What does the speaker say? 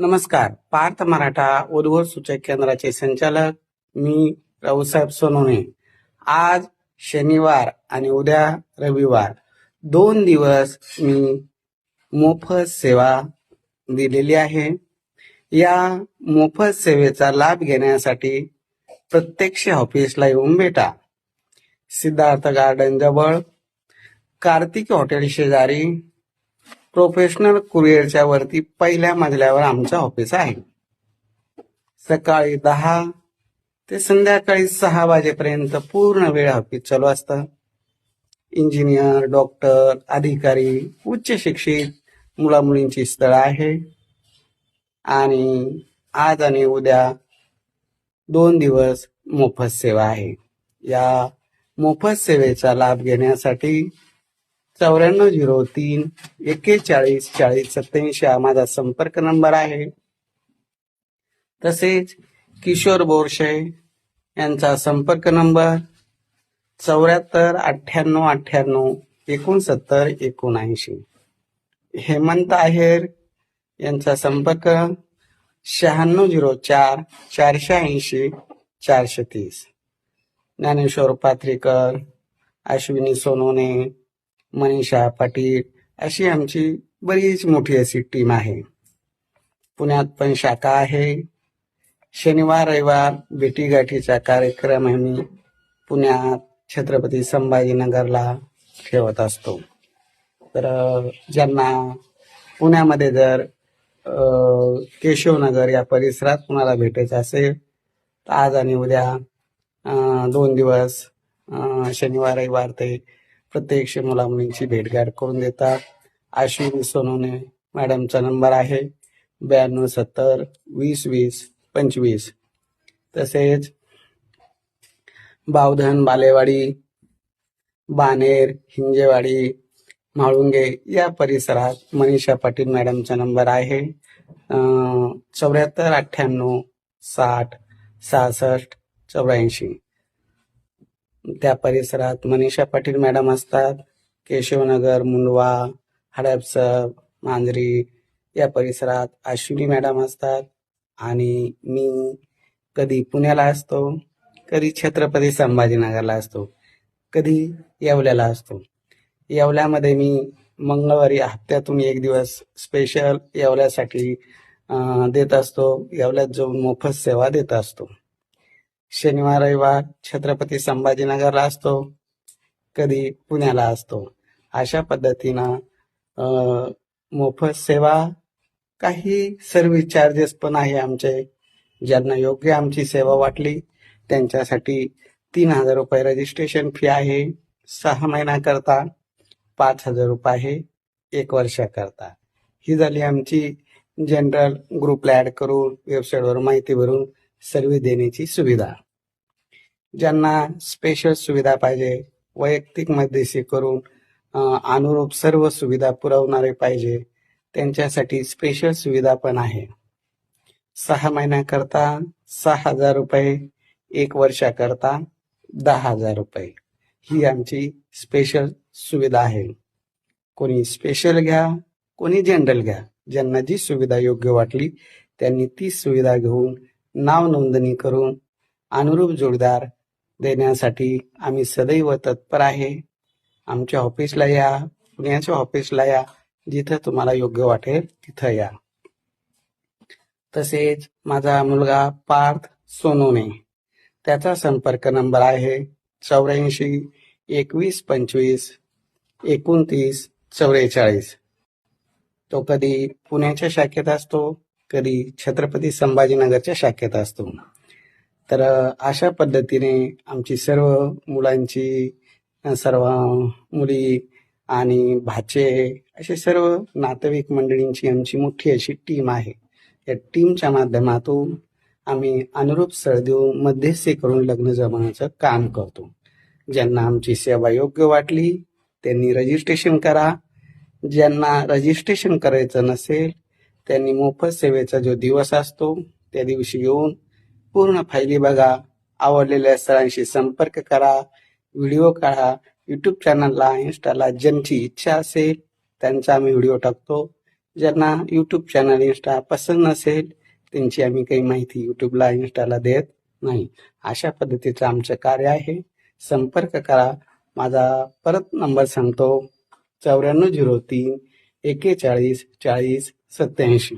नमस्कार. पार्थ मराठा उद्भव सूचक केंद्राचे संचालक मी राऊसाहेब सोनोने. आज शनिवार आणि उद्या रविवार. दोन दिवस मी मोफत सेवा दिलेली आहे. या मोफत सेवेचा लाभ घेण्यासाठी प्रत्यक्ष ऑफिसला येऊन भेटा. सिद्धार्थ गार्डन जवळ कार्तिक हॉटेल शेजारी प्रोफेशनल कुरिअरच्या वरती पहिल्या मजल्यावर आमचं ऑफिस आहे. सकाळी दहा ते संध्याकाळी सहा वाजेपर्यंत पूर्ण वेळ ऑफिस चालू असतं. इंजिनियर डॉक्टर अधिकारी उच्च शिक्षित मुलामुलींची स्थळ आहे. आणि आज आणि उद्या दोन दिवस मोफत सेवा आहे. या मोफत सेवेचा लाभ घेण्यासाठी चौऱ्याण्णव झिरो तीन एक्केचाळीस चाळीस सत्याऐंशी हा माझा संपर्क नंबर आहे. तसेच किशोर बोरशे यांचा संपर्क नंबर चौऱ्याहत्तर अठ्ठ्याण्णव अठ्ठ्याण्णव एकोणसत्तर एकोणऐंशी. हेमंत आहेर यांचा संपर्क शहाण्णव झिरो चार चारशे ऐंशी चारशे तीस. ज्ञानेश्वर पात्रीकर अश्विनी सोनोने मनीषा पाटील अशी आमची बरीच मोठी अशी टीम आहे. पुण्यात पण शाखा आहे. शनिवार रविवार भेटीगाठीचा कार्यक्रम आम्ही पुण्यात छत्रपती संभाजीनगरला ठेवत असतो. तर ज्यांना पुण्यामध्ये जर केशवनगर या परिसरात कुणाला भेटायचं असेल तर आज आणि उद्या दोन दिवस शनिवार रविवार ते प्रत्यक्ष मुलामुलींची भेटघाट करून देतात. आश्विनी सोनवणे मॅडमचा नंबर आहे ब्याण्णव सत्तर वीस वीस पंचवीस. तसेच बावधन बालेवाडी बानेर हिंजेवाडी म्हाळुंगे या परिसरात मनीषा पाटील मॅडमचा नंबर आहे. चौऱ्याहत्तर अठ्ठ्याण्णव साठ सहासष्ट चौऱ्याऐंशी. त्या परिसरात मनीषा पाटील मॅडम असतात केशवनगर मुंडवा हडपसर मांजरी या परिसरात अश्विनी मॅडम असतात आणि मी कधी पुण्याला असतो कधी छत्रपती संभाजीनगरला असतो कधी येवल्याला असतो. येवल्यामध्ये मी मंगळवारी हप्त्यातून एक दिवस स्पेशल येवल्यासाठी देत असतो. येवल्यात जाऊन मोफत सेवा देत असतो. शनिवार रविवार छत्रपती संभाजीनगरला असतो कधी पुण्याला असतो. अशा पद्धतीनं मोफत सेवा काही सर्व्हिस चार्जेस पण आहे आमचे. ज्यांना योग्य आमची सेवा वाटली त्यांच्यासाठी तीन हजार रुपये रजिस्ट्रेशन फी आहे. सहा महिन्याकरता पाच हजार रुपये आहे. एक वर्षाकरता ही झाली आमची जनरल ग्रुपला ऍड करून वेबसाईटवर माहिती भरून सर्व देण्याची सुविधा. ज्यांना स्पेशल सुविधा पाहिजे वैयक्तिक मध्यस्थी करून अनुरूप सर्व सुविधा पुरवणारे पाहिजे त्यांच्यासाठी स्पेशल सुविधा पण आहे. सहा महिन्याकरता सहा हजार रुपये एक वर्षाकरता दहा हजार रुपये. ही आमची स्पेशल सुविधा आहे. कोणी स्पेशल घ्या कोणी जनरल घ्या. ज्यांना जी सुविधा योग्य वाटली त्यांनी ती सुविधा घेऊन नाव नोंदणी करून अनुरूप जोडदार देण्यासाठी आम्ही सदैव तत्पर आहे. आमच्या ऑफिसला या पुण्याच्या ऑफिसला या जिथं तुम्हाला योग्य वाटेल तिथं या. तसेच माझा मुलगा पार्थ सोनूने त्याचा संपर्क नंबर आहे चौऱ्याऐंशी एकवीस पंचवीस एकोणतीस चौवेचाळीस तो कधी पुण्याच्या शाखेत असतो कधी छत्रपती संभाजीनगरच्या शाखेत असतो. तर अशा पद्धतीने आमची सर्व मुलांची सर्व मुली आणि भाचे असे सर्व नातेवाईक मंडळींची आमची मोठी अशी टीम आहे. या टीमच्या माध्यमातून आम्ही अनुरूप स्थळ देऊन मध्यस्थी करून लग्न जमवण्याचं काम करतो. ज्यांना आमची सेवा योग्य वाटली त्यांनी रजिस्ट्रेशन करा. ज्यांना रजिस्ट्रेशन करायचं नसेल त्यांनी मोफत सेवेचा जो दिवस असतो त्या दिवशी येऊन पूर्ण फायली बघा आवडलेल्या स्थळांशी संपर्क करा व्हिडिओ काढा. युट्यूब चॅनलला इन्स्टाला ज्यांची इच्छा असेल त्यांचा आम्ही व्हिडिओ टाकतो. ज्यांना यूट्यूब चॅनल इन्स्टा पसंत नसेल त्यांची आम्ही काही माहिती युट्यूबला इन्स्टाला देत नाही. अशा पद्धतीचं आमचं कार्य आहे. संपर्क करा. माझा परत नंबर सांगतो. चौऱ्याण्णव झिरो तीन एकेचाळीस चाळीस सत्याऐंशी